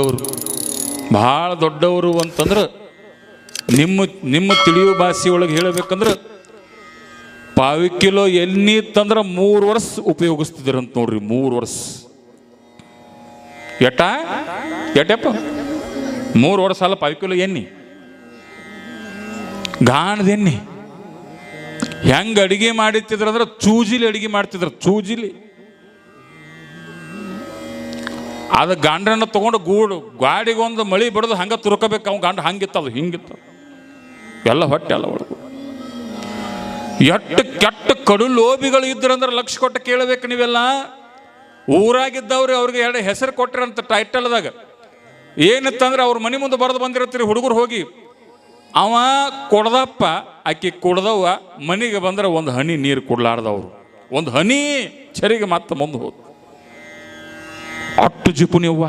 ಅವರು ಭಾಳ ದೊಡ್ಡವರು ಅಂತಂದ್ರೆ ನಿಮ್ಮ ನಿಮ್ಮ ತಿಳಿಯೋ ಭಾಷೆಯೊಳಗೆ ಹೇಳಬೇಕಂದ್ರೆ ಪಾವಿ ಕಿಲೋ ಎಣ್ಣೆ ತಂದ್ರೆ ಮೂರು ವರ್ಷ ಉಪಯೋಗಿಸ್ತಿದ್ರಂತ ನೋಡ್ರಿ, ಮೂರು ವರ್ಷ. ಎಟ ಎಟಪ್ಪ ಮೂರು ವರ್ಷ ಅಲ್ಲ, ಪಾವಿ ಕಿಲೋ ಎಣ್ಣೆ. ಗಾಣದ ಎಣ್ಣೆ. ಹೆಂಗೆ ಅಡಿಗೆ ಮಾಡಿತ್ತಿದ್ರಂದ್ರೆ ಚೂಜಿಲಿ ಅಡಿಗೆ ಮಾಡ್ತಿದ್ರು, ಚೂಜಿಲಿ. ಅದು ಗಂಡನ ತಗೊಂಡು ಗೂಡು, ಗಾಡಿಗೊಂದು ಮಳಿ ಬಡ್ದು ಹಂಗೆ ತುರ್ಕೋಬೇಕು ಅವ್ನು ಗಂಡ ಹಂಗಿತ್ತು, ಅದು ಹಿಂಗಿತ್ತು. ಎಲ್ಲ ಹೊಟ್ಟೆ ಎಲ್ಲ ಒಳಗು. ಎಟ್ಟು ಕೆಟ್ಟ ಕಡು ಲೋಭಿಗಳು ಇದ್ರಂದ್ರೆ ಲಕ್ಷ ಕೊಟ್ಟು ಕೇಳಬೇಕು ನೀವೆಲ್ಲ. ಊರಾಗಿದ್ದವ್ರಿ ಅವ್ರಿಗೆ ಎರಡು ಹೆಸರು ಕೊಟ್ಟಿರಂತ ಟೈಟಲ್ದಾಗ ಏನಿತ್ತಂದ್ರೆ ಅವ್ರ ಮನೆ ಮುಂದೆ ಬರೆದು ಬಂದಿರತ್ತೀರಿ, ಹುಡುಗರು ಹೋಗಿ. ಅವ ಕೊಡ್ದಪ್ಪ, ಆಕೆ ಕೊಡ್ದವ ಮನೆಗೆ ಬಂದ್ರೆ ಒಂದು ಹನಿ ನೀರು ಕೊಡ್ಲಾರ್ದವ್ರು. ಒಂದು ಹನಿ, ಚರಿಗೆ ಮತ್ತೆ ಮುಂದೆ ಹೋದ್ ಅಟ್ಟು ಜಿಪು ನೀವ್ವ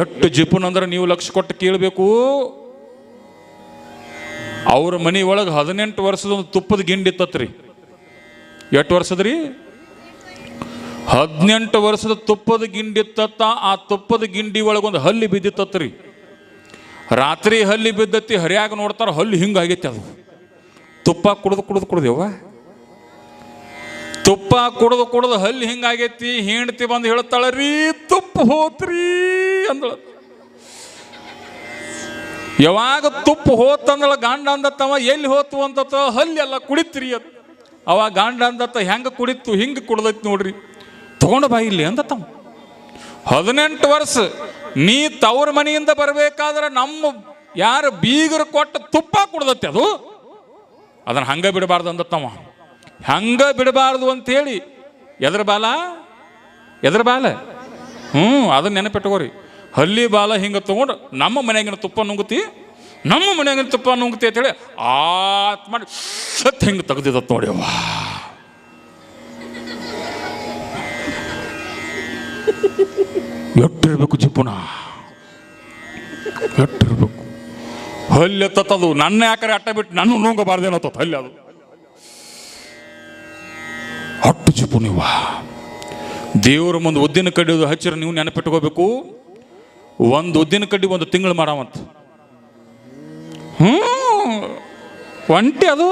ಎಷ್ಟು ಜಿಪುನ್ ಅಂದ್ರೆ ನೀವು ಲಕ್ಷ ಕೊಟ್ಟು ಕೇಳಬೇಕು. ಅವ್ರ ಮನೆ ಒಳಗೆ ಹದಿನೆಂಟು ವರ್ಷದ ಒಂದು ತುಪ್ಪದ ಗಿಂಡಿ ಇತ್ತತ್ರಿ. ಎಷ್ಟು ವರ್ಷದ್ರಿ? ಹದಿನೆಂಟು ವರ್ಷದ ತುಪ್ಪದ ಗಿಂಡಿ ಇತ್ತತ್ತ, ಆ ತುಪ್ಪದ ಗಿಂಡಿ ಒಳಗೊಂದು ಹಲ್ಲಿ ಬಿದ್ದಿತ್ತತ್ರಿ. ರಾತ್ರಿ ಹಲ್ಲಿ ಬಿದ್ದತಿ, ಹರಿಯಾಗ ನೋಡ್ತಾರ, ಹಲ್ಲಿ ಹಿಂಗಾಗೈತಿ ಅದು. ತುಪ್ಪ ಕುಡಿದು ಕುಡಿದು ಕುಡ್ದೇವ ತುಪ್ಪ ಕುಡ್ದು ಕುಡ್ದು ಹಲ್ಲಿ ಹಿಂಗಾಗೈತಿ, ಹೆಂಡತಿ ಬಂದು ಹೇಳ್ತಾಳೆ, ರೀ ತುಪ್ಪ ಹೋತ್ರಿ ಅಂದಳು. ಯಾವಾಗ ತುಪ್ಪ ಹೋತಂದಳ ಗಾಂಡ ಅಂದತ್ತವ ಎಲ್ಲಿ ಹೋತು ಅಂತ ಹಲ್ಲಿ ಎಲ್ಲ ಕುಡಿತ್ರಿ ಅದು. ಅವ ಗಾಂಡ ಅಂದತ್ತ, ಹೆಂಗೆ ಕುಡಿತು ಹಿಂಗೆ ಕುಡ್ದೈತಿ ನೋಡ್ರಿ. ತಗೊಂಡು ಬಾ ಇಲ್ಲಿ ಅಂದತ್ತವ ಹದಿನೆಂಟು ವರ್ಷ, ನೀ ತವ್ರ ಮನೆಯಿಂದ ಬರಬೇಕಾದ್ರೆ ನಮ್ಮ ಯಾರು ಬೀಗರು ಕೊಟ್ಟ ತುಪ್ಪ ಕುಡ್ದತ್ತೆ ಅದು. ಅದನ್ನ ಹಂಗ ಬಿಡಬಾರ್ದು ಅಂದತ್ತವ ಹಂಗ ಬಿಡಬಾರ್ದು ಅಂತೇಳಿ. ಎದ್ರ ಬಾಲ? ಎದ್ರ ಬಾಲ? ಹ್ಞೂ ಅದನ್ನ ನೆನಪಿಟ್ಕೋರಿ. ಹಲ್ಲಿ ಬಾಲ ಹಿಂಗೆ ತಗೊಂಡು ನಮ್ಮ ಮನೆಯಾಗಿನ ತುಪ್ಪ ನುಂಗುತಿ, ನಮ್ಮ ಮನೆಯಾಗಿನ ತುಪ್ಪ ನುಂಗುತ್ತಿ ಅಂತೇಳಿ ಆತ್ ಮಾಡಿ ಸತ್ ಹಿಂಗೆ ತೆಗ್ದಿದತ್ ನೋಡಿ ಎಟ್ಟಿರ್ಬೇಕು ಜಿಪುಣ ಎಟ್ಟಿರ್ಬೇಕು. ಹಲ್ಲೆ ತತ್ತದು ನನ್ನ ಯಾಕರೆ ಅಟ್ಟ ಬಿಟ್ಟು ನನ್ನ ನುಂಗಬಾರ್ದೇನೋ ಹಲ್ಲೆ ಅದು. ಹಟ್ಟು ಚುಪು ನೀವು ದೇವರ ಮುಂದೆ ಉದ್ದಿನ ಕಡ್ಡಿ ಹಚ್ಚಿರ ನೀವು ನೆನಪಿಟ್ಕೋಬೇಕು. ಒಂದು ಉದ್ದಿನ ಕಡ್ಡಿ ಒಂದು ತಿಂಗಳು ಮಾಡಾವಂತ. ಹ್ಞೂ ಒಂಟಿ ಅದು.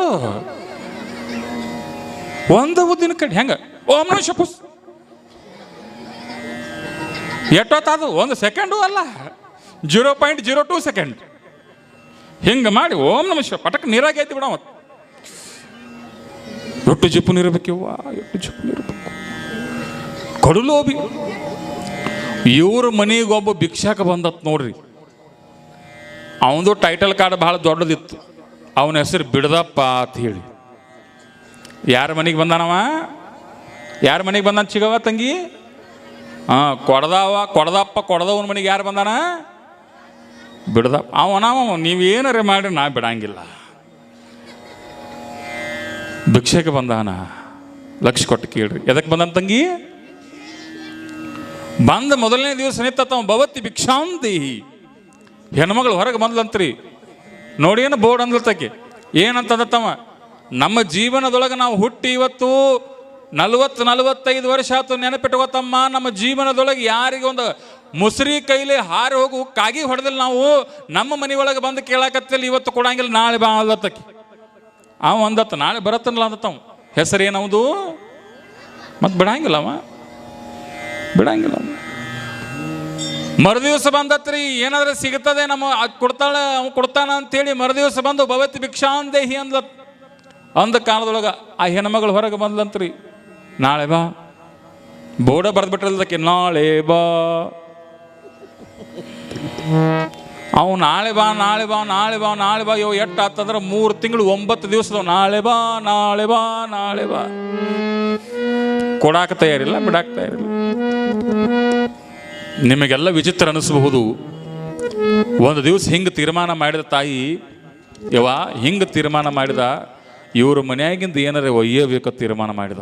ಒಂದು ಉದ್ದಿನ ಕಡ್ಡಿ, ಹೆಂಗ? ಓಂ ನಮಃ ಶಪುಸ್ ಅದು ಒಂದು ಸೆಕೆಂಡು ಅಲ್ಲ. Zero point zero two second ಹಿಂಗೆ ಮಾಡಿ ಓಂ ನಮ ಪಟಕ್ ನೀರಾಗಿ ಐತಿ ಬಿಡ ಮತ್ತೆ ಎಷ್ಟು ಜಿಪ್ಪು ಇರ್ಬೇಕಿವ್ವ ಎಷ್ಟು ಜಿಪ್ಪು ಕಡುಲೋಬಿ ಇವ್ರ ಮನೆಗೆ ಒಬ್ಬ ಭಿಕ್ಷಾಕ ಬಂದತ್ ನೋಡ್ರಿ. ಅವನದು ಟೈಟಲ್ ಕಾರ್ಡ್ ಭಾಳ ದೊಡ್ಡದಿತ್ತು. ಅವನ ಹೆಸರು ಬಿಡದಪ್ಪ ಅಂತ ಹೇಳಿ. ಯಾರ ಮನೆಗೆ ಬಂದಾನವ? ಯಾರ ಮನೆಗೆ ಬಂದಾನ ಚಿಗವ ತಂಗಿ? ಹಾಂ, ಕೊಡದವ, ಕೊಡದಪ್ಪ ಕೊಡದವನ ಮನೆಗೆ ಯಾರು ಬಂದಾನ? ಬಿಡದಪ್ಪ. ಅವನವ ನೀವೇನಾರ ಮಾಡಿ ನಾ ಬಿಡಂಗಿಲ್ಲ. ಭಿಕ್ಷೆಗೆ ಬಂದಾನ? ಲಕ್ಷ ಕೊಟ್ಟು ಕೇಳ್ರಿ. ಎದಕ್ಕೆ ಬಂದಾನ ತಂಗಿ? ಬಂದ ಮೊದಲನೇ ದಿವಸ ನಿಂತ ಭವತಿ ಭಿಕ್ಷಾಂತಿ ಹೆಣ್ಮಗಳು ಹೊರಗೆ ಬಂದ್ಲಂತ್ರಿ. ನೋಡಿ ಏನು ಬೋರ್ಡ್ ಅಂದ್ಲತ್ತಕ್ಕೆ ಏನಂತದತ್ತವ ನಮ್ಮ ಜೀವನದೊಳಗೆ ನಾವು ಹುಟ್ಟಿ ಇವತ್ತು ನಲವತ್ತು, ನಲವತ್ತೈದು ವರ್ಷ ಆತು ನೆನಪಿಟ್ಕೋತಮ್ಮ. ನಮ್ಮ ಜೀವನದೊಳಗೆ ಯಾರಿಗೆ ಒಂದು ಮುಸ್ರಿ ಕೈಲಿ ಹಾರಿ ಹೋಗು ಕಾಗಿ ಹೊಡೆದಿಲ್ಲ ನಾವು. ನಮ್ಮ ಮನೆಯೊಳಗೆ ಬಂದು ಕೇಳಾಕತ್ತಿಲ್ಲ, ಇವತ್ತು ಕೊಡಂಗಿಲ್ಲ, ನಾಳೆ ಬಾ ಅಂದತ್ತಕ್ಕೆ ಅವ ಅಂದತ್ತ, ನಾಳೆ ಬರತ್ತನಲ್ಲ ಅಂದತ್ತವ ಹೆಸರು ಏನವುದು ಮತ್ತೆ ಬಿಡಂಗಿಲ್ಲ ಅವ. ಬಿಡಂಗಿಲ್ಲ ಮರುದಿವಸ ಬಂದತ್ರಿ, ಏನಾದ್ರೆ ಸಿಗುತ್ತದೆ ನಮ್ಮ ಕೊಡ್ತಾಳೆ ಅವ್ನು ಕೊಡ್ತಾನ ಅಂತೇಳಿ ಮರುದಿವಸ ಬಂದು ಭವತಿ ಭಿಕ್ಷಾಂದೇಹಿ ಅಂದ್ಲತ್. ಅಂದ ಕಾಲದೊಳಗ ಆ ಹೆಣ್ಮಗಳು ಹೊರಗೆ ಬಂದ್ಲಂತ್ರಿ, ನಾಳೆ ಬಾ. ಬೋರ್ಡ ಬರೆದ್ಬಿಟ್ರಲ್ದಕ್ಕೆ ನಾಳೆ ಬಾ. ಅವು ನಾಳೆ ಬಾ ನಾಳೆ ಬಾ ನಾಳೆ ಬಾ ನಾಳೆ ಬಾ. ಯೋ ಎಟ್ಟು ಆತಂದ್ರೆ ಮೂರು ತಿಂಗಳು ಒಂಬತ್ತು ದಿವಸದವು. ನಾಳೆ ಬಾ ನಾಳೆ ಬಾ ನಾಳೆ ಬಾ. ಕೊಡಾಕ ತಯಾರಿಲ್ಲ, ಬಿಡಾಕ ತಯಾರಿಲ್ಲ. ನಿಮಗೆಲ್ಲ ವಿಚಿತ್ರ ಅನಿಸಬಹುದು. ಒಂದು ದಿವಸ ಹಿಂಗೆ ತೀರ್ಮಾನ ಮಾಡಿದ ತಾಯಿ ಯವ ಹಿಂಗೆ ತೀರ್ಮಾನ ಮಾಡಿದ, ಇವ್ರ ಮನೆಯಾಗಿಂದ ಏನಾರ ಒಯ್ಯಬೇಕ ತೀರ್ಮಾನ ಮಾಡಿದ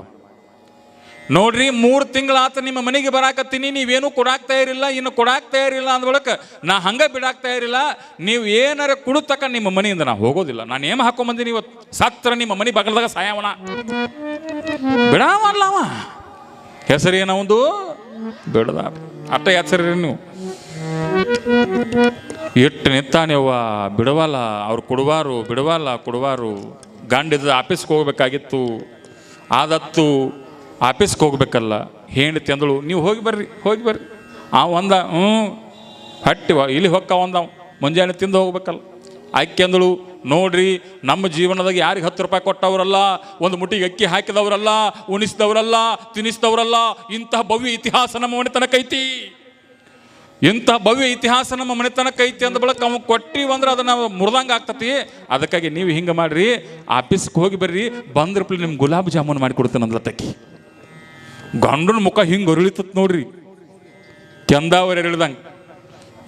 ನೋಡ್ರಿ, ಮೂರು ತಿಂಗಳಾತ ನಿಮ್ಮ ಮನೆಗೆ ಬರಾಕತ್ತೀನಿ, ನೀವೇನು ಕೊಡಾಕ್ ತಯಾರಿಲ್ಲ ಇನ್ನು ಕೊಡಾಕ್ ತಯಾರಿಲ್ಲ ಅಂದ ಬಳಿಕ ನಾ ಹಂಗ ಬಿಡಾಕ್ ತಯಾರಿಲ್ಲ ನೀವು ಏನಾರ ಕುಡುತಕ್ಕ ನಿಮ್ಮ ಮನೆಯಿಂದ ನಾ ಹೋಗೋದಿಲ್ಲ. ನಾನು ಏನು ಹಾಕೊಂಬಂದಿನಿ ಇವತ್ತು ಸತ್ರ ನಿಮ್ಮ ಮನೆ ಬಗಲದಾಗ ಸಾಯವಣ. ಬಿಡಾವಲ್ಲ ಅವ. ಹೆಸರು ಏನವಂದು ಬಿಡದ. ಅಟ್ಟ ಹೆಸರಿ ನೀವು. ಇಟ್ಟು ನಿಂತಾನೆವ್ವ ಬಿಡವಲ್ಲ, ಅವ್ರು ಕೊಡುವಾರು, ಬಿಡವಲ್ಲ, ಕೊಡುವಾರು. ಗಂಡಿದ ಆಫೀಸ್ಗೆ ಹೋಗ್ಬೇಕಾಗಿತ್ತು. ಆದತ್ತು ಆಫೀಸ್ಗೆ ಹೋಗ್ಬೇಕಲ್ಲ, ಹೆಂಡತಿ ಅಂದಳು, ನೀವು ಹೋಗಿ ಬರ್ರಿ ಹೋಗಿ ಬರ್ರಿ. ಆ ಒಂದ ಹ್ಞೂ. ಹಟ್ಟಿ ಇಲ್ಲಿ ಹೊಕ್ಕ ಒಂದ ಮುಂಜಾನೆ ತಿಂದು ಹೋಗ್ಬೇಕಲ್ಲ. ಅಕ್ಕಿ ಅಂದಳು, ನೋಡ್ರಿ, ನಮ್ಮ ಜೀವನದಾಗ ಯಾರಿಗೆ ಹತ್ತು ರೂಪಾಯಿ ಕೊಟ್ಟವರಲ್ಲ, ಒಂದು ಮುಟ್ಟಿಗೆ ಅಕ್ಕಿ ಹಾಕಿದವರಲ್ಲ, ಉಣಿಸಿದವರಲ್ಲ ತಿನ್ನಿಸಿದವರಲ್ಲ ಇಂತಹ ಭವ್ಯ ಇತಿಹಾಸ ನಮ್ಮ ಮನೆತನಕ್ಕೈತಿ ಇಂತಹ ಭವ್ಯ ಇತಿಹಾಸ ನಮ್ಮ ಮನೆತನಕ್ಕೆ ಐತಿ ಅಂದ ಬಳಕ ಅವ್ನು ಕೊಟ್ಟಿವಿ ಅಂದ್ರೆ ಅದನ್ನ ಮುರಿದಂಗೆ ಆಗ್ತತಿ. ಅದಕ್ಕಾಗಿ ನೀವು ಹಿಂಗೆ ಮಾಡ್ರಿ, ಆಫೀಸ್ಗೆ ಹೋಗಿ ಬರ್ರಿ ಬಂದ್ರಪ್ಲಿ ನಿಮ್ಗೆ ಗುಲಾಬ್ ಜಾಮೂನ್ ಮಾಡಿ ಕೊಡ್ತೇನೆ ಅಂದ್ಲತ್ತಕ್ಕಿ ಗಂಡನ ಮುಖ ಹಿಂಗೆ ಅರಳಿತತ್ ನೋಡ್ರಿ. ಕೆಂದಾವರಿ ಎರಳಿದಂಗೆ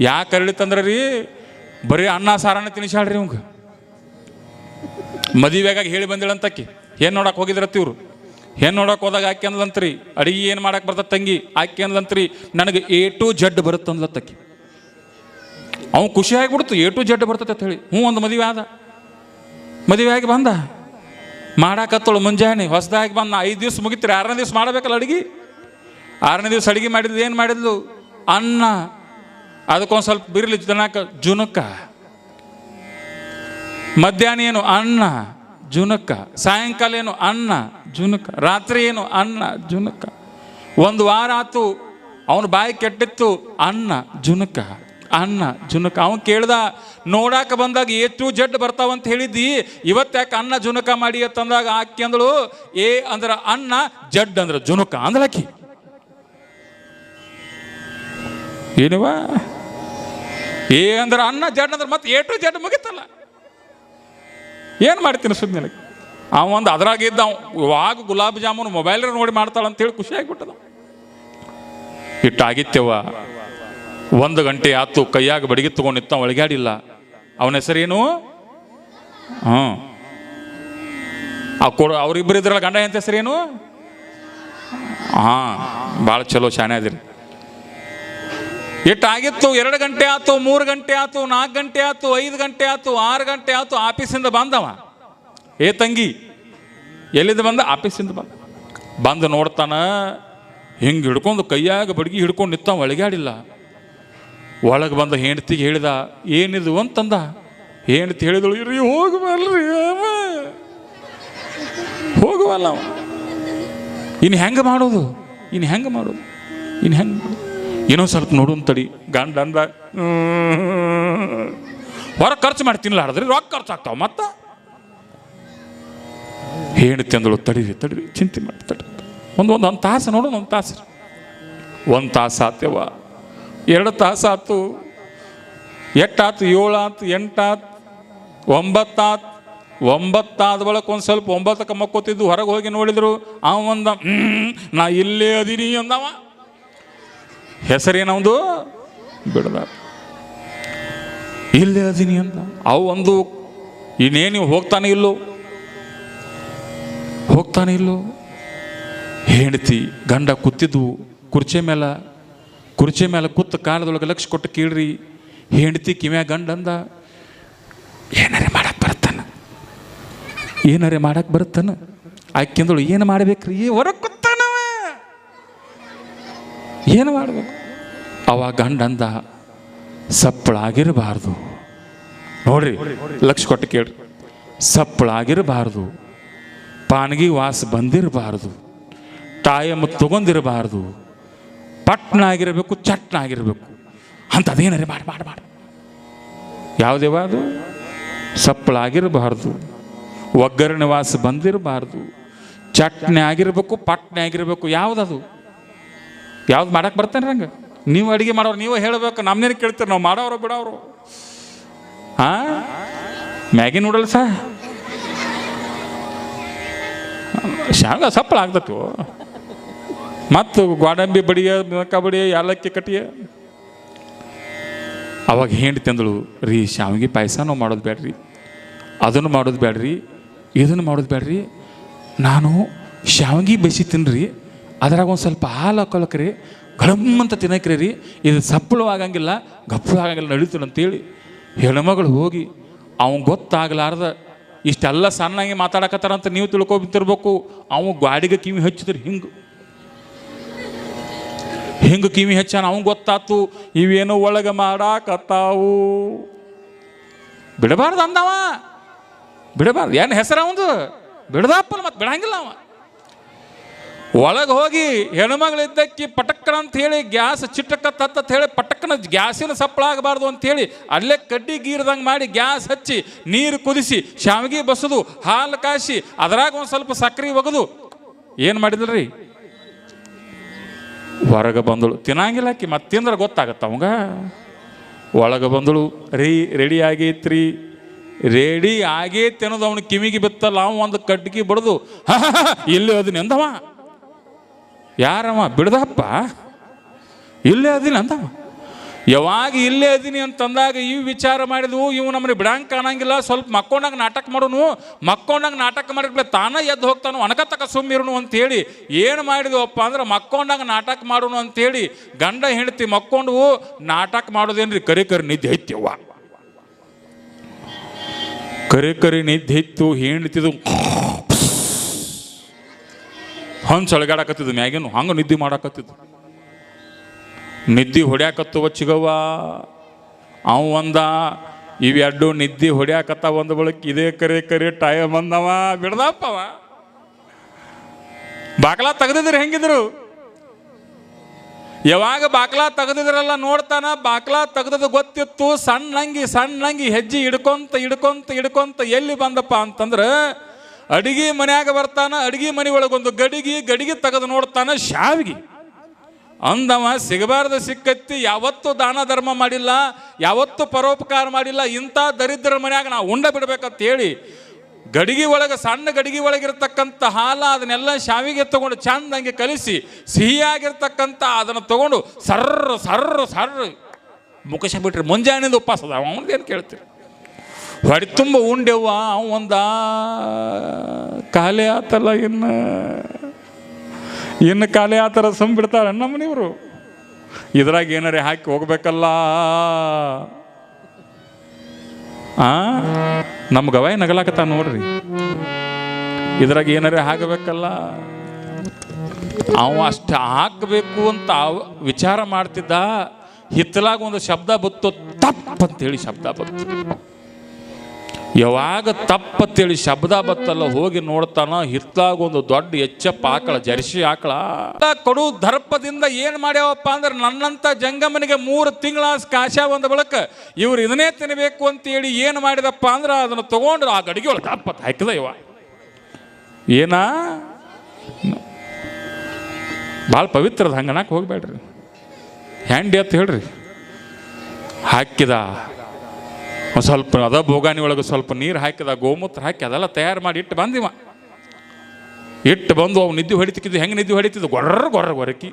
ಯಾಕೆ ಅರಳಿತಂದ್ರೆ ರೀ ಬರೀ ಅನ್ನ ಸಾರನ್ನ ತಿನ್ಸಾಳ್ರಿ ಅವಂಗೆ ಮದುವೆಗಾಗಿ ಹೇಳಿ ಬಂದಿಳಂತಕ್ಕಿ. ಏನು ನೋಡಕ್ಕೆ ಹೋಗಿದ್ರತ್ತಿ ಇವ್ರು? ಏನು ನೋಡಕ್ಕೆ ಹೋದಾಗ ಆಕೆ ಅಂದ್ಲಂತ್ರಿ? ಅಡಿಗೆ ಏನು ಮಾಡಕ್ಕೆ ಬರ್ತದೆ ತಂಗಿ? ಆಕೆ ಅಂದ್ಲಂತ್ರಿ? ನನಗೆ ಎ ಟು ಜಡ್ ಬರುತ್ತೆ ಅಂದ್ಲತ್ತಕ್ಕಿ. ಅವ್ನು ಖುಷಿ ಆಗಿಬಿಡ್ತು. ಎ ಟು ಜಡ್ ಬರ್ತದೆ ಅಂತ ಹೇಳಿ. ಹ್ಞೂ, ಒಂದು ಮದುವೆ ಆದ. ಮದುವೆ ಆಗಿ ಬಂದ. ಮಾಡಾಕತ್ತಳು ಮುಂಜಾನೆ ಹೊಸದಾಗಿ ಬಂದ ಐದು ದಿವಸ ಮುಗಿತ್ರಿ, ಆರನೇ ದಿವಸ ಮಾಡಬೇಕಲ್ಲ ಅಡುಗೆ? ಆರನೇ ದಿವ್ಸ ಅಡುಗೆ ಮಾಡಿದ್ಲು ಏನು ಮಾಡಿದ್ಲು? ಅನ್ನ. ಅದಕ್ಕೊಂದು ಸ್ವಲ್ಪ ಬಿರ್ಲಿ ಜನಕ, ಜುನಕ. ಮಧ್ಯಾಹ್ನ ಏನು? ಅನ್ನ, ಜುನಕ. ಸಾಯಂಕಾಲ ಏನು? ಅನ್ನ, ಜುನಕ. ರಾತ್ರಿ ಏನು? ಅನ್ನ, ಜುನಕ. ಒಂದು ವಾರ ಆತು, ಅವನ ಬಾಯಿ ಕೆಟ್ಟಿತ್ತು, ಅನ್ನ, ಜುನಕ. ಅನ್ನ ಜುನಕ, ಅವನು ಕೇಳ್ದ, ನೋಡಾಕ ಬಂದಾಗ ಎ ಟು ಜಡ್ ಬರ್ತಾವಂತ ಹೇಳಿದ್ದಿ. ಇವತ್ತ್ಯಾಕೆ ಅನ್ನ ಜುನಕ ಮಾಡಿ ಅಂತಂದಾಗ ಆಕಿ ಅಂದಳು ಎ ಅಂದ್ರ ಅನ್ನ ಜಡ್ ಅಂದ್ರ ಜುನಕ ಅಂದ್ಲಾಕಿ ಏನುವಾ? ಏ ಅಂದ್ರೆ ಅನ್ನ ಜಡ್ ಅಂದ್ರೆ ಮತ್ತೆ ಎ ಟು ಜಡ್ ಮುಗಿತಲ್ಲ. ಏನು ಮಾಡ್ತೀನಿ ನನಗೆ ಅವ ಒಂದು ಅದ್ರಾಗ ಇದ್ದ, ಅವ ಇವಾಗ ಗುಲಾಬ್ ಜಾಮೂನ್ ಮೊಬೈಲ್ ನೋಡಿ ಮಾಡ್ತಾಳ ಅಂತೇಳಿ ಖುಷಿ ಆಗಿಬಿಟ್ಟದ. ಇಟ್ಟಾಗಿತ್ಯವ ಒಂದು ಗಂಟೆ ಆತು ಕೈಯಾಗ ಬಡಿಗೆ ತಗೊಂಡು ನಿಂತ ಒಳಗಾಡಿಲ್ಲ ಅವನ ಹೆಸರೇನು? ಹ್ಞೂ. ಆ ಕೊಡು ಅವ್ರಿಬ್ರು ಇದ್ರಲ್ಲ ಗಂಡ ಎಂತ ಹೆಸರೇನು? ಹಾಂ, ಭಾಳ ಚಲೋ ಶಾನೆ ಅದಿರಿ. ಎಷ್ಟಾಗಿತ್ತು ಎರಡು ಗಂಟೆ ಆತು, ಮೂರು ಗಂಟೆ ಆತು, ನಾಲ್ಕು ಗಂಟೆ ಆತು, ಐದು ಗಂಟೆ ಆತು, ಆರು ಗಂಟೆ ಆತು, ಆಫೀಸಿಂದ ಬಂದವ. ಏ ತಂಗಿ, ಎಲ್ಲಿಂದ ಬಂದ? ಆಫೀಸಿಂದ ಬಂದ. ಬಂದು ನೋಡ್ತಾನ, ಹಿಂಗೆ ಹಿಡ್ಕೊಂಡು ಕೈಯಾಗ ಬಡ್ಗಿ ಹಿಡ್ಕೊಂಡು ನಿಂತ ಒಳಗಾಡಿಲ್ಲ ಒಳಗೆ ಬಂದ ಹೆಂಡತಿಗೆ ಹೇಳಿದ, ಏನಿದು ಅಂತಂದ, ಹೆಂಡತಿ ಹೇಳಿದಳು, ಇರ್ರಿ ಹೋಗಬಲ್ರಿ ಹೋಗುವಲ್ಲ ಇನ್ನು ಹೆಂಗೆ ಮಾಡೋದು? ಇನ್ನು ಹೆಂಗೆ ಮಾಡೋದು? ಇನ್ನು ಹೆಂಗೆ ಇನ್ನೊಂದು ಸ್ವಲ್ಪ ನೋಡು ತಡಿ, ಗಂಡ ಅಂದ ಹೊರ ಖರ್ಚು ಮಾಡಿ ತಿನ್ಲಾರ್ದ್ರಿ, ರೊಕ್ಕ ಖರ್ಚು ಆಗ್ತಾವ ಮತ್ತ? ಹೆಂಡತಿ ಅಂದಳು ತಡೀರಿ ತಡೀರಿ ಚಿಂತೆ ಮಾಡಿ ತಡಿ ಒಂದು ಒಂದು ಒಂದು ತಾಸು ನೋಡು ಒಂದು ತಾಸು ಒಂದು ತಾಸು ಆತೇವ ಎರಡು ತಾಸಾತು ಎಟ್ಟಾತು ಏಳಾತು ಎಂಟಾತ್ ಒಂಬತ್ತಾತ್ ಒಂಬತ್ತಾದ ಬಳಕ ಒಂದು ಸ್ವಲ್ಪ ಒಂಬತ್ತಕ್ಕೆ ಮಕ್ಕೋತಿದ್ದು ಹೊರಗೆ ಹೋಗಿ ನೋಡಿದ್ರು ಅವ ಒಂದ "ಹ್ಮ್, ನಾ ಇಲ್ಲೇ ಅದೀನಿ ಅಂದವ. ಹೆಸರೇನವಂದು ಬಿಡದ ಇಲ್ಲೇ ಅದೀನಿ ಅಂತ ಅವು ಒಂದು ಇನ್ನೇನು ಹೋಗ್ತಾನೆ ಇಲ್ಲೋ? ಹೋಗ್ತಾನೆ ಇಲ್ಲೋ. ಹೆಂಡತಿ ಗಂಡ ಕೂತಿದ್ದು ಕುರ್ಚಿ ಮೇಲೆ ಕುರ್ಚಿ ಮೇಲೆ ಕೂತ ಕಾಲದೊಳಗೆ ಲಕ್ಷ ಕೊಟ್ಟು ಕೀಳ್ರಿ, ಹೆಂಡತಿ ಕಿವ್ಯಾ ಗಂಡ ಅಂದ, ಏನಾರೇ ಮಾಡಕ್ಕೆ ಬರುತ್ತಾನ? ಏನಾರೇ ಮಾಡಕ್ಕೆ ಬರುತ್ತಾನ? ಆಕೆಂದಳು ಏನು ಮಾಡ್ಬೇಕ್ರಿ? ಹೊರ ಕೂತಾನವ ಏನು ಮಾಡಬೇಕು? ಅವ ಗಂಡ ಅಂದ, ಸಪ್ಪಳಾಗಿರಬಾರ್ದು. ನೋಡ್ರಿ, ಲಕ್ಷ ಕೊಟ್ಟು ಕೇಳ್ರಿ, ಸಪ್ಪಳಾಗಿರಬಾರ್ದು. ಪಾನಗಿ ವಾಸ ಬಂದಿರಬಾರ್ದು. ಟೈಮ್ ತಗೊಂಡಿರಬಾರ್ದು. ಪಟ್ನ ಆಗಿರಬೇಕು ಚಟ್ನ ಆಗಿರಬೇಕು ಅಂಥದ್ದೇನಾರೆ ಮಾಡಿ ಮಾಡಿ ಮಾಡಿ. ಯಾವುದೇವ ಅದು ಸಪ್ಪಳಾಗಿರಬಾರ್ದು. ಒಗ್ಗರಣೆ ವಾಸ ಬಂದಿರಬಾರ್ದು. ಚಟ್ನಿ ಆಗಿರಬೇಕು, ಪಟ್ನೆ ಆಗಿರಬೇಕು, ಯಾವುದದು? ಯಾವ್ದು ಮಾಡಕ್ಕೆ ಬರ್ತಾನೆ ರಂಗ? ನೀವು ಅಡುಗೆ ಮಾಡೋರು, ನೀವು ಹೇಳಬೇಕು ನಮ್ಮನೇನು ಕೇಳ್ತೀರಿ, ನಾವು ಮಾಡೋರು, ಬಿಡೋರು. ಹಾಂ ಮ್ಯಾಗಿ ನೂಡಲ್ಸ? ಶಾಂಗ ಸಪ್ಪಳ ಆಗ್ತತ್ತು. ಮತ್ತು ಗ್ವಾಡಂಬಿ ಬಡಿಯ, ಮಿನಕ ಬಡಿಯ, ಯಾಲಕ್ಕಿ ಕಟ್ಟಿಯ. ಅವಾಗ ಹೇಂಡಿ ತಂದಳು, ರೀ ಶಾವಿಗೆ ಪಾಯಸನೂ ಮಾಡೋದು ಬೇಡ್ರಿ ಅದನ್ನು ಮಾಡೋದು ಬೇಡ್ರಿ ಇದನ್ನು ಮಾಡೋದು ಬೇಡ್ರಿ ನಾನು ಶಾವಿಗೆ ಬೆಸಿ ತಿನ್ರಿ, ಅದ್ರಾಗ ಒಂದು ಸ್ವಲ್ಪ ಹಾಲು ಹಾಕೊಳಕ್ರಿ ಗಡಮ್ ಅಂತ ತಿನ್ನಕ್ರಿ ರೀ. ಇದು ಸಪ್ಪಳು ಆಗಂಗಿಲ್ಲ ಗಪ್ಪಳು ಆಗಂಗಿಲ್ಲ ನಡೀತಳು ಅಂತೇಳಿ ಹೆಣ್ಮಗಳು ಹೋಗಿ ಅವ್ನು ಗೊತ್ತಾಗಲಾರ್ದ, ಇಷ್ಟೆಲ್ಲ ಸಣ್ಣಾಗಿ ಮಾತಾಡಕತ್ತಾರಂತ ನೀವು ತಿಳ್ಕೊಬಿತ್ತಿರ್ಬೇಕು ಅವು ಗಾಡಿಗೆ ಕಿವಿ ಹಚ್ಚಿದ್ರೆ ಹಿಂಗೆ. ಹಿಂಗೆ ಕಿವಿ ಹೆಚ್ಚಾನ ಅವ್ನು ಗೊತ್ತಾತು, ಇವೇನು ಒಳಗೆ ಮಾಡಾಕತ್ತಾವು. ಬಿಡಬಾರ್ದು ಅಂದವ. ಬಿಡಬಾರ್ದು. ಏನು ಹೆಸರು ಅವಂದು? ಬಿಡದಪ್ಪ ಮತ್ತೆ ಬಿಡಂಗಿಲ್ಲ ಅವ. ಒಳಗೆ ಹೋಗಿ ಹೆಣ್ಮಗಳಿದ್ದಕ್ಕಿ ಪಟಕ್ಕನ ಅಂತ ಹೇಳಿ ಗ್ಯಾಸ್ ಚಿಟ್ಟಕ್ಕ ತತ್ತ ಹೇಳಿ ಪಟಕ್ಕನ ಗ್ಯಾಸಿನ ಸಪ್ಪಳ ಆಗಬಾರ್ದು ಅಂತ ಹೇಳಿ ಅಲ್ಲೇ ಕಡ್ಡಿ ಗೀರ್ದಂಗೆ ಮಾಡಿ ಗ್ಯಾಸ್ ಹಚ್ಚಿ ನೀರು ಕುದಿಸಿ ಶಾವಿಗೆ ಬಸದು, ಹಾಲು ಕಾಸಿ ಅದ್ರಾಗ ಒಂದು ಸ್ವಲ್ಪ ಸಕ್ಕರೆ ಒಗೆದು ಏನು ಮಾಡಿದ್ರಿ? ಹೊರಗೆ ಬಂದಳು. ತಿನ್ನಂಗಿಲ್ಲ ಆಕಿ, ಮತ್ತೆ ತಿಂದ್ರೆ ಗೊತ್ತಾಗತ್ತ ಅವಂಗ. ಒಳಗೆ ಬಂದಳು, ರೀ, ರೆಡಿ ಆಗೈತ್ರಿ. ರೆಡಿ ಆಗೈತಿ ಅನ್ನೋದು ಅವನು ಕಿವಿಗೆ ಬಿತ್ತಲ್ಲ, ಅವ ಒಂದು ಕಡ್ಗಿ ಬಡ್ದು ಇಲ್ಲಿ ಅದನ್ನ ಎಂದವ ಯಾರವ? ಬಿಡ್ದಪ್ಪ. ಇಲ್ಲೇ ಅದನ್ನ ಅಂದವ. ಯಾವಾಗ ಇಲ್ಲೇ ಅದೀನಿ ಅಂತಂದಾಗ ಇವು ವಿಚಾರ ಮಾಡಿದ್ವು, ಇವು ನಮ್ಮನ್ನ ಬಿಡಂಗ್ ಕಾಣಂಗಿಲ್ಲ, ಸ್ವಲ್ಪ ಮಕ್ಕೊಂಡಾಗ ನಾಟಕ ಮಾಡೋನು, ಮಕ್ಕೊಂಡಾಗ ನಾಟಕ ಮಾಡಿದ್ಮೇಲೆ ತಾನೇ ಎದ್ದು ಹೋಗ್ತಾನು ಅನಕತಕ ಸುಮ್ಮಿರುನು ಅಂತೇಳಿ ಏನು ಮಾಡಿದ್ವಪ್ಪ ಅಂದ್ರೆ ಮಕ್ಕೊಂಡಾಗ ನಾಟಕ ಮಾಡೋನು ಅಂತೇಳಿ ಗಂಡ ಹೆಂಡತಿ ಮಕ್ಕೊಂಡು ನಾಟಕ ಮಾಡೋದೇನ್ರಿ? ಕರಿ ಕರಿ ನಿದ್ದೆ ಐತ್ಯವ್ವ ಕರಿ ಕರಿ ನಿದ್ದೆ ಇತ್ತು ಹೆಂಡ್ತಿದು ಹಂಚ್ ಅಳಗಾಡಕತ್ತಿದ್ದು ಮ್ಯಾಗೇನು ಹಂಗೆ ನಿದ್ದೆ ಮಾಡಾಕತ್ತಿದ್ದು ನಿದ್ದೆ ಹೊಡ್ಯಾಕತ್ತುವ ಚಿಗವ್ವ? ಅವ ಒಂದ, ಇವೆರಡು ನಿದ್ದೆ ಹೊಡ್ಯಾಕತ್ತ ಒಂದು ಬಳಕ ಇದೇ ಕರೆ ಕರೆ ಟೈಮ್ ಬಂದವ ಬಿಡ್ದಪ್ಪವ ಬಾಕಲ ತೆಗ್ದಿದ್ರು ಹೆಂಗಿದ್ರು? ಯಾವಾಗ ಬಾಕ್ಲಾ ತೆಗೆದಿದ್ರಲ್ಲ ನೋಡ್ತಾನ, ಬಾಕ್ಲಾ ತೆಗೆದದು ಗೊತ್ತಿತ್ತು ಸಣ್ಣಂಗಿ ಸಣ್ಣಂಗಿ ಹೆಜ್ಜೆ ಹಿಡ್ಕೊಂತ ಹಿಡ್ಕೊಂತ ಹಿಡ್ಕೊಂತ ಎಲ್ಲಿ ಬಂದಪ್ಪ ಅಂತಂದ್ರೆ, ಅಡಿಗೆ ಮನ್ಯಾಗ ಬರ್ತಾನ, ಅಡಿಗೆ ಮನೆ ಒಳಗೊಂದು ಗಡಿಗೆ ಗಡಿಗೆ ತೆಗೆದು ನೋಡ್ತಾನ ಶಾವಿಗೆ. ಅಂದವ ಸಿಗಬಾರ್ದು ಸಿಕ್ಕತ್ತಿ, ಯಾವತ್ತೂ ದಾನ ಧರ್ಮ ಮಾಡಿಲ್ಲ, ಯಾವತ್ತೂ ಪರೋಪಕಾರ ಮಾಡಿಲ್ಲ, ಇಂಥ ದರಿದ್ರ ಮನ್ಯಾಗ ನಾವು ಉಂಡ ಬಿಡ್ಬೇಕಂತ ಹೇಳಿ, ಗಡಿಗೆ ಒಳಗೆ, ಸಣ್ಣ ಗಡಿಗೆ ಒಳಗಿರ್ತಕ್ಕಂಥ ಹಾಲ ಅದನ್ನೆಲ್ಲ ಶಾವಿಗೆ ತಗೊಂಡು ಚಂದಂಗೆ ಕಲಿಸಿ, ಸಿಹಿಯಾಗಿರ್ತಕ್ಕಂಥ ಅದನ್ನು ತಗೊಂಡು ಸರ್ರ ಸರ್ರ ಸರ್ರ ಮುಖಶ ಬಿಟ್ರಿ ಮುಂಜಾನೆಯಿಂದ ಉಪವಾಸ ಅದ ಅವನದೇನು ಕೇಳ್ತೀರಿ? ಹೊಡಿ ತುಂಬ ಉಂಡೆವ್ವ, ಅವ ಒಂದ ಖಾಲಿ ಆತಲ್ಲ ಇನ್ನು. ಇನ್ನು ಕಾಲ ಆ ಸುಮ್ ಬಿಡ್ತಾರೆ ನಮ್ಮನಿವರು ಇದ್ರಾಗ ಏನಾರೇ ಹಾಕಿ ಹೋಗ್ಬೇಕಲ್ಲ. ಆ? ನಮ್ಮ ಗವಾಯಿ ನಗಲಾಕತ್ತ ನೋಡ್ರಿ. ಇದ್ರಾಗ ಏನಾರೇ ಹಾಕಬೇಕಲ್ಲ. ಅವ ಅಷ್ಟು ಹಾಕಬೇಕು ಅಂತ ವಿಚಾರ ಮಾಡ್ತಿದ್ದ ಹಿತ್ತಲಾಗ ಒಂದು ಶಬ್ದ ಬತ್ತು ತಪ್ಪ ಅಂತೇಳಿ ಶಬ್ದ ಬತ್ತು. ಯಾವಾಗ ತಿಳಿ ಶಬ್ದ ಬತ್ತಲ್ಲ ಹೋಗಿ ನೋಡ್ತಾನ ಹಿತ್ತಾಗ ಒಂದು ದೊಡ್ಡ ಎಚ್ಚಪ್ಪ ಆಕಳ ಜರ್ಸಿ ಆಕಳ. ಕಡು ದರ್ಪದಿಂದ ಏನ್ ಮಾಡ್ಯಾವಪ್ಪ ಅಂದ್ರೆ ನನ್ನಂತ ಜಂಗಮನಿಗೆ ಮೂರು ತಿಂಗಳ ಕಾಶ ಒಂದ ಬಳಕ. ಇವ್ರು ಇದನ್ನೇ ತಿನ್ನಬೇಕು ಅಂತೇಳಿ ಏನು ಮಾಡಿದಪ್ಪ ಅಂದ್ರೆ ಅದನ್ನು ತಗೊಂಡ್ರು. ಆ ಗಡಿಗೆ ಒಳಗೆ ತಪ್ಪತ್ತು ಹಾಕಿದ ಇವ. ಏನಾ? ಭಾಳ ಪವಿತ್ರದ ಹಂಗನಕ್ಕೆ ಹೋಗ್ಬೇಡ್ರಿ. ಹ್ಯಾಂಡಿ ಅಂತ ಹೇಳ್ರಿ. ಹಾಕಿದ. ಒಂದು ಸ್ವಲ್ಪ ಅದ ಬೋಗಾನಿ ಒಳಗೆ ಸ್ವಲ್ಪ ನೀರು ಹಾಕಿದ, ಗೋಮೂತ್ರ ಹಾಕಿ ಅದೆಲ್ಲ ತಯಾರು ಮಾಡಿ ಇಟ್ಟು ಬಂದಿವ. ಇಟ್ಟು ಬಂದು ಅವು ನಿದ್ದೆ ಹೊಡಿತಿದ್ದು, ಹೆಂಗೆ ನಿದ್ದೆ ಹೊಡಿತಿದ್ದು? ಗೊರ್ರ ಗೊರ್ರ ಗೊರಕಿ.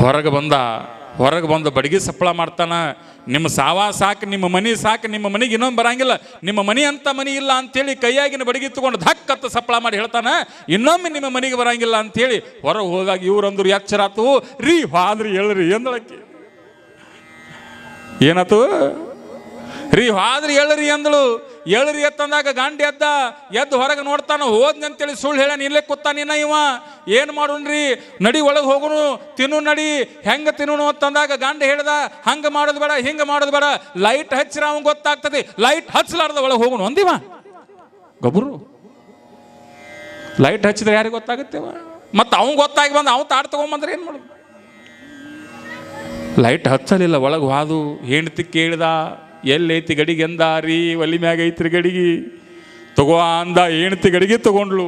ಹೊರಗೆ ಬಂದ, ಹೊರಗೆ ಬಂದು ಬಡಗಿ ಸಪ್ಪಳ ಮಾಡ್ತಾನೆ, ನಿಮ್ಮ ಸಾವ ಸಾಕು, ನಿಮ್ಮ ಮನಿ ಸಾಕು, ನಿಮ್ಮ ಮನೆಗೆ ಇನ್ನೊಂದು ಬರಂಗಿಲ್ಲ. ನಿಮ್ಮ ಮನೆ ಅಂತ ಮನಿ ಇಲ್ಲ ಅಂತೇಳಿ ಕೈಯಾಗಿನ ಬಡಗಿ ತಗೊಂಡು ಅಂತ ಸಪ್ಪಳ ಮಾಡಿ ಹೇಳ್ತಾನೆ, ಇನ್ನೊಮ್ಮೆ ನಿಮ್ಮ ಮನೆಗೆ ಬರಂಗಿಲ್ಲ ಅಂತೇಳಿ ಹೊರಗೆ ಹೋದಾಗ ಇವ್ರಂದ್ರು ಎಚ್ಚರಾತು, ರೀ ಹಾದ್ರಿ ಹೇಳ್ರಿ ಎಂದಳಕ್ಕೆ ಏನಾತು? ರೀ ಆದ್ರೆ ಎಳ್ರಿ ಅಂದಳು. ಎಳ್ರಿ ಎತ್ತಂದಾಗ ಗಂಡ ಎದ್ದ, ಎದ್ದು ಹೊರಗೆ ನೋಡ್ತಾನ, ಹೋದ್ನಿ ಅಂತೇಳಿ ಸುಳ್ಳು ಹೇಳ ನಿಲ್ಲೇ ಕೂತ ನಿನ್ನ ಇವ. ಏನು ಮಾಡೋಣ್ರಿ ನಡಿ ಒಳಗೆ ಹೋಗುನು, ತಿನ್ನು ನಡಿ, ಹೆಂಗೆ ತಿನ್ನು ಅಂತಂದಾಗ ಗಂಡ ಹೇಳ್ದ, ಹಂಗೆ ಮಾಡೋದು ಬೇಡ, ಹಿಂಗೆ ಮಾಡೋದು ಬೇಡ, ಲೈಟ್ ಹಚ್ಚಿರ ಅವ್ನು ಗೊತ್ತಾಗ್ತದೆ, ಲೈಟ್ ಹಚ್ಚಲಾರ್ದ ಒಳಗೆ ಹೋಗುನು, ಅಂದಿವ. ಗೊಬ್ಬರು ಲೈಟ್ ಹಚ್ಚಿದ್ರೆ ಯಾರಿಗೆ ಗೊತ್ತಾಗುತ್ತೆ ಮತ್ತು ಅವ್ನು ಗೊತ್ತಾಗಿ ಬಂದ ಅವ್ನು ತಾಡ್ ತಗೊಂಬಂದ್ರೆ ಏನು ಮಾಡೋದು? ಲೈಟ್ ಹಚ್ಚಲಿಲ್ಲ, ಒಳಗೆ ಹಾದು ಹೆಂಡತಿ ಕೇಳ್ದ, ಎಲ್ಲೈತಿ ಗಡಿಗೆ ಎಂದ ರೀ ಒಲಿ ಮ್ಯಾಗ ಐತ್ರಿ ಗಡಿಗೆ? ತಗೋ ಅಂದ, ಹೆಂಡತಿ ಗಡಿಗೆ ತಗೊಂಡ್ಳು.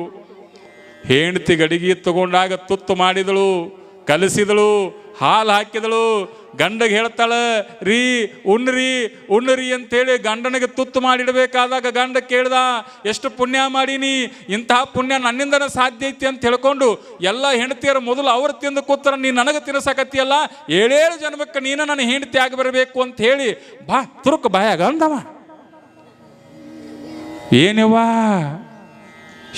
ಹೆಂಡತಿ ಗಡಿಗೆ ತಗೊಂಡಾಗ ತುತ್ತು ಮಾಡಿದಳು, ಕಲಸಿದಳು, ಹಾಲು ಹಾಕಿದಳು ಗಂಡಗೆ ಹೇಳ್ತಾಳೆ, ರೀ, ಉಣ್ರಿ ಉಣ್ರಿ ಅಂತೇಳಿ ಗಂಡನಿಗೆ ತುತ್ತು ಮಾಡಿಡಬೇಕಾದಾಗ ಗಂಡ ಕೇಳ್ದ, ಎಷ್ಟು ಪುಣ್ಯ ಮಾಡೀನಿ, ಇಂತಹ ಪುಣ್ಯ ನನ್ನಿಂದನೇ ಸಾಧ್ಯ ಐತಿ ಅಂತ ಹೇಳ್ಕೊಂಡು ಎಲ್ಲ ಹೆಂಡತಿಯರ ಮೊದಲು ಅವ್ರು ತಿಂದು ಕೂತರ, ನೀ ನನಗೆ ತಿನ್ನಿಸಕತ್ತಿಯಲ್ಲ ಏಳೇಳು ಜನ್ಮಕ್ಕೆ ನೀನು ನನ್ನ ಹೆಂಡತಿ ಆಗಿ ಬರಬೇಕು ಅಂತ ಹೇಳಿ ಬಾ, ತುರುಕು ಬಾಯಾಗ ಅಂದವ. ಏನವ್ವ?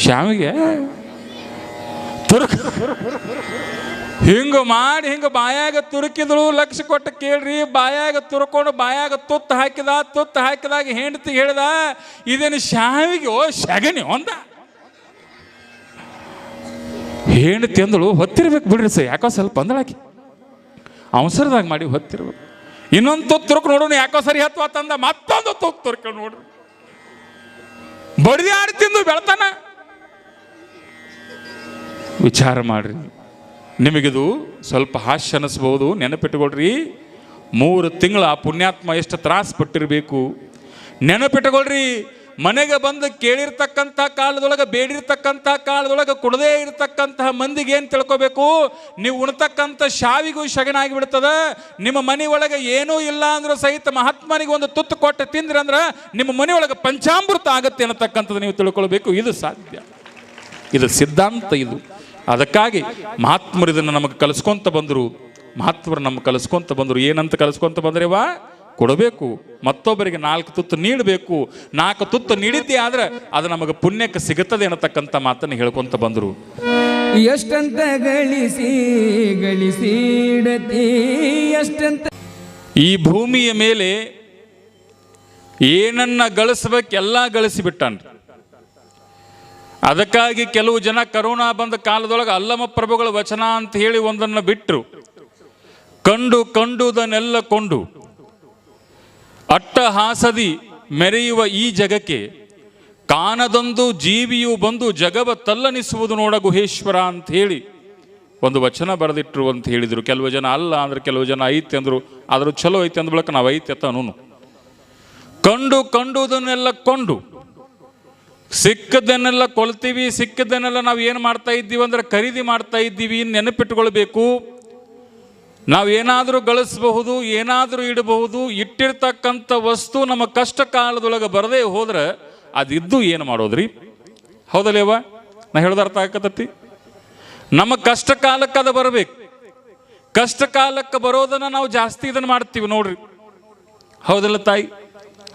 ಶ್ಯಾಮಿಗೆ? ತುರುಕು. ಹಿಂಗ ಮಾಡಿ ಹಿಂಗ ಬಾಯಾಗ ತುರುಕಿದಳು, ಲಕ್ಷ ಕೊಟ್ಟು ಕೇಳ್ರಿ, ಬಾಯಾಗ ತುರ್ಕೊಂಡು ಬಾಯಾಗ ತುತ್ತು ಹಾಕಿದ, ತುತ್ತು ಹಾಕಿದಾಗ ಹೆಂಡತಿ ಹೇಳ್ದ, ಇದೇನು ಶಾವಿಗೆ, ಓ ಶಗನಿ ಒಂದ. ಹೆಂಡತಿ ಅಂದಳು, ಹೊತ್ತಿರ್ಬೇಕು ಬಿಡ್ರಿ ಸರ್, ಯಾಕೋ ಸ್ವಲ್ಪ ಅಂದಳಾಕಿ ಅವಸರದಾಗ ಮಾಡಿ ಹೊತ್ತಿರ್ಬೇಕು. ಇನ್ನೊಂದು ತುತ್ತು ತುರುಕು ನೋಡೋಣ ಯಾಕೋ ಸರಿ ಹತ್ತು ತಂದ, ಮತ್ತೊಂದು ತುತ್ತು ತುರ್ಕ ನೋಡ್ರಿ. ಬಡಿದಾಡಿ ತಿಂದು ಬೆಳ್ತಾನ. ವಿಚಾರ ಮಾಡ್ರಿ ನಿಮಗಿದು ಸ್ವಲ್ಪ ಹಾಸ್ಯ ಅನಿಸ್ಬೋದು ನೆನಪಿಟ್ಕೊಳ್ರಿ. ಮೂರು ತಿಂಗಳ ಆ ಪುಣ್ಯಾತ್ಮ ಎಷ್ಟು ತ್ರಾಸ ಪಟ್ಟಿರಬೇಕು. ನೆನಪಿಟ್ಕೊಳ್ರಿ. ಮನೆಗೆ ಬಂದು ಕೇಳಿರ್ತಕ್ಕಂಥ ಕಾಲದೊಳಗೆ ಬೇಡಿರ್ತಕ್ಕಂಥ ಕಾಲದೊಳಗೆ ಕೊಡದೇ ಇರತಕ್ಕಂತಹ ಮಂದಿಗೆ ಏನು ತಿಳ್ಕೊಬೇಕು? ನೀವು ಉಣ್ತಕ್ಕಂಥ ಶಾವಿಗೂ ಶಗನಾಗಿ ಬಿಡ್ತದ ನಿಮ್ಮ ಮನೆ ಒಳಗೆ ಏನೂ ಇಲ್ಲ ಅಂದರೂ ಸಹಿತ ಮಹಾತ್ಮನಿಗೆ ಒಂದು ತುತ್ತು ಕೊಟ್ಟು ತಿಂದ್ರೆ ಅಂದ್ರೆ ನಿಮ್ಮ ಮನೆ ಒಳಗೆ ಪಂಚಾಮೃತ ಆಗತ್ತೆ ಅನ್ನತಕ್ಕಂಥದ್ದು ನೀವು ತಿಳ್ಕೊಳ್ಬೇಕು. ಇದು ಸಾಧ್ಯ. ಇದು ಸಿದ್ಧಾಂತ ಇದು. ಅದಕ್ಕಾಗಿ ಮಹಾತ್ಮರು ಇದನ್ನು ನಮಗೆ ಕಲಿಸ್ಕೊಂತ ಬಂದರು. ಮಹಾತ್ಮರು ನಮ್ಗೆ ಕಲಿಸ್ಕೊಂತ ಬಂದರು. ಏನಂತ ಕಲಿಸ್ಕೊಂತ ಬಂದ್ರೇವಾ ಕೊಡಬೇಕು. ಮತ್ತೊಬ್ಬರಿಗೆ ನಾಲ್ಕು ತುತ್ತು ನೀಡಬೇಕು. ನಾಲ್ಕು ತುತ್ತು ನೀಡಿದ್ದೆ ಆದ್ರೆ ಅದು ನಮಗೆ ಪುಣ್ಯಕ್ಕೆ ಸಿಗುತ್ತದೆ ಅನ್ನತಕ್ಕಂಥ ಮಾತನ್ನು ಹೇಳ್ಕೊಂತ ಬಂದರು. ಎಷ್ಟಂತ ಗಳಿಸಿ ಗಳಿಸಿಡತಿ ಎಷ್ಟಂತ ಈ ಭೂಮಿಯ ಮೇಲೆ ಏನನ್ನ ಗಳಿಸ್ಬೇಕೆಲ್ಲ ಗಳಿಸಿಬಿಟ್ಟಾನ್ರಿ. ಅದಕ್ಕಾಗಿ ಕೆಲವು ಜನ ಕರೋನಾ ಬಂದ ಕಾಲದೊಳಗೆ ಅಲ್ಲಮ ಪ್ರಭುಗಳ ವಚನ ಅಂತ ಹೇಳಿ ಒಂದನ್ನು ಬಿಟ್ಟರು ಕಂಡು ಕಂಡುದನ್ನೆಲ್ಲ ಕೊಂಡು ಅಟ್ಟಹಾಸದಿ ಮೆರೆಯುವ ಈ ಜಗಕ್ಕೆ ಕಾನದಂದು ಜೀವಿಯು ಬಂದು ಜಗವ ತಲ್ಲನಿಸುವುದು ನೋಡ ಗುಹೇಶ್ವರ ಅಂತ ಹೇಳಿ ಒಂದು ವಚನ ಬರೆದಿಟ್ರು ಅಂತ ಹೇಳಿದರು. ಕೆಲವು ಜನ ಅಲ್ಲ ಅಂದ್ರೆ ಕೆಲವು ಜನ ಐತೆ ಅಂದರು, ಆದರೂ ಚಲೋ ಐತೆ ಅಂದ ಬಳಿಕ ನಾವು ಐತೆ ಅಂತ ಕಂಡು ಕಂಡುದನ್ನೆಲ್ಲ ಕೊಂಡು ಸಿಕ್ಕದನ್ನೆಲ್ಲ ಕೊಲ್ತೀವಿ, ಸಿಕ್ಕದನ್ನೆಲ್ಲ ನಾವು ಏನು ಮಾಡ್ತಾ ಇದ್ದೀವಿ ಅಂದ್ರೆ ಖರೀದಿ ಮಾಡ್ತಾ ಇದ್ದೀವಿ ನೆನಪಿಟ್ಕೊಳ್ಬೇಕು. ನಾವು ಏನಾದರೂ ಗಳಿಸಬಹುದು, ಏನಾದರೂ ಇಡಬಹುದು, ಇಟ್ಟಿರ್ತಕ್ಕಂಥ ವಸ್ತು ನಮ್ಮ ಕಷ್ಟ ಕಾಲದೊಳಗೆ ಬರದೇ ಹೋದ್ರೆ ಅದಿದ್ದು ಏನು ಮಾಡೋದ್ರಿ? ಹೌದಲ್ಲೇವ ನಾ ಹೇಳ್ದ ಅರ್ಥ ಆಕತತಿ ನಮ್ಮ ಕಷ್ಟ ಕಾಲಕ್ಕೆ ಅದು ಬರಬೇಕು. ಕಷ್ಟ ಕಾಲಕ್ಕೆ ಬರೋದನ್ನ ನಾವು ಜಾಸ್ತಿ ಇದನ್ನು ಮಾಡ್ತೀವಿ ನೋಡ್ರಿ. ಹೌದಲ್ಲ ತಾಯಿ?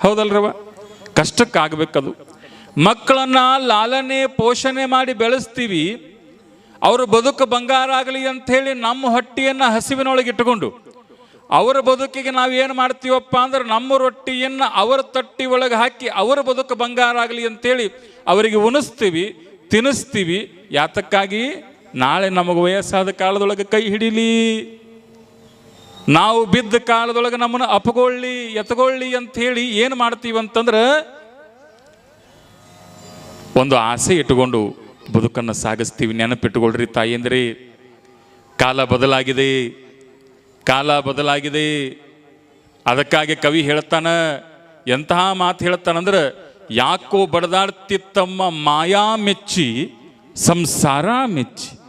ಹೌದಲ್ರವ ಕಷ್ಟಕ್ಕಾಗಬೇಕದು. ಮಕ್ಕಳನ್ನ ಲಾಲನೆ, ಪೋಷಣೆ ಮಾಡಿ ಬೆಳೆಸ್ತೀವಿ. ಅವರ ಬದುಕು ಬಂಗಾರ ಆಗಲಿ ಅಂತ ಹೇಳಿ ನಮ್ಮ ಹೊಟ್ಟೆಯನ್ನು ಹಸಿವಿನೊಳಗೆ ಇಟ್ಟುಕೊಂಡು, ಅವರ ಬದುಕಿಗೆ ನಾವು ಏನು ಮಾಡ್ತೀವಪ್ಪ ಅಂದ್ರೆ ನಮ್ಮ ರೊಟ್ಟಿಯನ್ನು ಅವರ ತಟ್ಟಿ ಒಳಗೆ ಹಾಕಿ ಅವರ ಬದುಕು ಬಂಗಾರ ಆಗಲಿ ಅಂತೇಳಿ ಅವರಿಗೆ ಉಣಿಸ್ತೀವಿ, ತಿನ್ನಿಸ್ತೀವಿ. ಯಾತಕ್ಕಾಗಿ? ನಾಳೆ ನಮಗೆ ವಯಸ್ಸಾದ ಕಾಲದೊಳಗೆ ಕೈ ಹಿಡೀಲಿ. ನಾವು ಬಿದ್ದ ಕಾಲದೊಳಗೆ ನಮ್ಮನ್ನು ಅಪಗೊಳ್ಳಿ ಎತ್ಕೊಳ್ಳಿ ಅಂತ ಹೇಳಿ ಏನು ಮಾಡ್ತೀವಿ ಅಂತಂದ್ರೆ ಒಂದು ಆಸೆ ಇಟ್ಟುಕೊಂಡು ಬದುಕನ್ನು ಸಾಗಿಸ್ತೀವಿ. ನೆನಪಿಟ್ಟುಕೊಳ್ರಿ ತಾಯಿ ಕಾಲ ಬದಲಾಗಿದೆ. ಕಾಲ ಬದಲಾಗಿದೆ. ಅದಕ್ಕಾಗಿ ಕವಿ ಹೇಳ್ತಾನ, ಎಂತಹ ಮಾತು ಹೇಳ್ತಾನಂದ್ರೆ, ಯಾಕೋ ಬಡದಾಡ್ತಿತ್ತಮ್ಮ ಮಾಯಾ ಮೆಚ್ಚಿ, ಸಂಸಾರ ಮೆಚ್ಚಿ.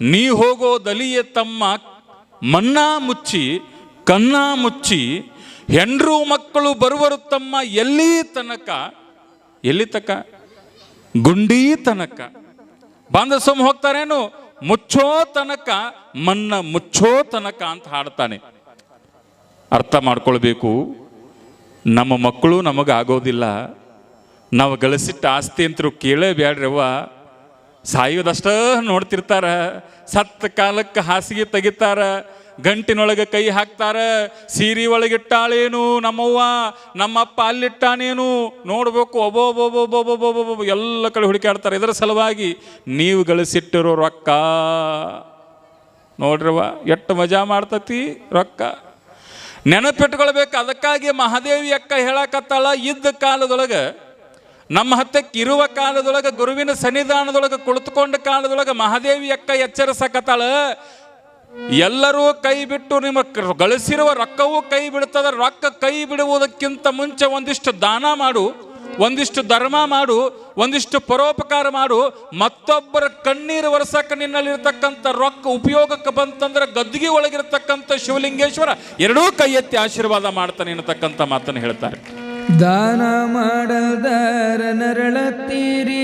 ನೀ ಹೋಗೋ ದಲಿಯ ತಮ್ಮ ಮನ್ನಾ ಮುಚ್ಚಿ, ಕನ್ನ ಮುಚ್ಚಿ, ಹೆಂಡ್ರು ಮಕ್ಕಳು ಬರುವರು ತಮ್ಮ ಎಲ್ಲಿ ತನಕ ಎಲ್ಲಿ ತನಕ ಗುಂಡಿ ತನಕ ಬಂದ ಸುಮ್ ಹೋಗ್ತಾರೇನು? ಮುಚ್ಚೋ ತನಕ ಮನ್ನ ಮುಚ್ಚೋ ತನಕ ಅಂತ ಹಾಡ್ತಾನೆ. ಅರ್ಥ ಮಾಡ್ಕೊಳ್ಬೇಕು. ನಮ್ಮ ಮಕ್ಕಳು ನಮಗೆ ಆಗೋದಿಲ್ಲ. ನಾವು ಗಳಿಸಿಟ್ಟ ಆಸ್ತಿ ಅಂತರೂ ಕೇಳೇ ಬ್ಯಾಡ್ರವ್ವ. ಸಾಯೋದಷ್ಟ ನೋಡ್ತಿರ್ತಾರ. ಸತ್ತ ಕಾಲಕ್ಕೆ ಹಾಸಿಗೆ ತೆಗಿತಾರ. ಗಂಟಿನೊಳಗೆ ಕೈ ಹಾಕ್ತಾರ. ಸೀರೆ ಒಳಗಿಟ್ಟಾಳೇನು ನಮ್ಮವ್ವ? ನಮ್ಮಪ್ಪ ಅಲ್ಲಿಟ್ಟಾನೇನು? ನೋಡ್ಬೇಕು ಒಬ್ಬೊಬ್ಬೊಬ್ಬೊಬ್ಬೊಬ್ಬೊಬ್ಬೊಬ್ಬೊಬ್ಬ ಎಲ್ಲ ಕಡೆ ಹುಡುಕಾಡ್ತಾರೆ ಇದರ ಸಲುವಾಗಿ ನೀವು ಗಳಿಸಿಟ್ಟಿರೋ ರೊಕ್ಕ. ನೋಡ್ರವ್ವ, ಎಷ್ಟು ಮಜಾ ಮಾಡ್ತತಿ ರೊಕ್ಕ. ನೆನಪಿಟ್ಕೊಳ್ಬೇಕು, ಅದಕ್ಕಾಗಿ ಮಹಾದೇವಿ ಅಕ್ಕ ಹೇಳಕತ್ತಾಳ, ಇದ್ದ ಕಾಲದೊಳಗೆ, ನಮ್ಮ ಹತ್ತಕ್ಕೆ ಇರುವ ಕಾಲದೊಳಗೆ, ಗುರುವಿನ ಸನ್ನಿಧಾನದೊಳಗೆ ಕುಳಿತುಕೊಂಡ ಕಾಲದೊಳಗೆ ಮಹಾದೇವಿ ಅಕ್ಕ ಎಚ್ಚರಿಸಕತ್ತಾಳ. ಎಲ್ಲರೂ ಕೈ ಬಿಟ್ಟು ನಿಮ್ಮ ಗಳಿಸಿರುವ ರೊಕ್ಕವೂ ಕೈ ಬಿಡ್ತದೆ ರೊಕ್ಕ ಕೈ ಬಿಡುವುದಕ್ಕಿಂತ ಮುಂಚೆ ಒಂದಿಷ್ಟು ದಾನ ಮಾಡು, ಒಂದಿಷ್ಟು ಧರ್ಮ ಮಾಡು, ಒಂದಿಷ್ಟು ಪರೋಪಕಾರ ಮಾಡು. ಮತ್ತೊಬ್ಬರ ಕಣ್ಣೀರು ವರ್ಷಕ್ಕೆ ನಿನ್ನಲ್ಲಿರ್ತಕ್ಕಂಥ ರೊಕ್ಕ ಉಪಯೋಗಕ್ಕೆ ಬಂತಂದ್ರೆ ಗದ್ದಿಗೆ ಒಳಗಿರ್ತಕ್ಕಂಥ ಶಿವಲಿಂಗೇಶ್ವರ ಎರಡೂ ಕೈ ಎತ್ತಿ ಆಶೀರ್ವಾದ ಮಾಡ್ತಾನೆ ಎನ್ನತಕ್ಕಂಥ ಮಾತನ್ನು ಹೇಳ್ತಾರೆ. ದಾನ ಮಾಡದಾರ ನರಳತ್ತೀರಿ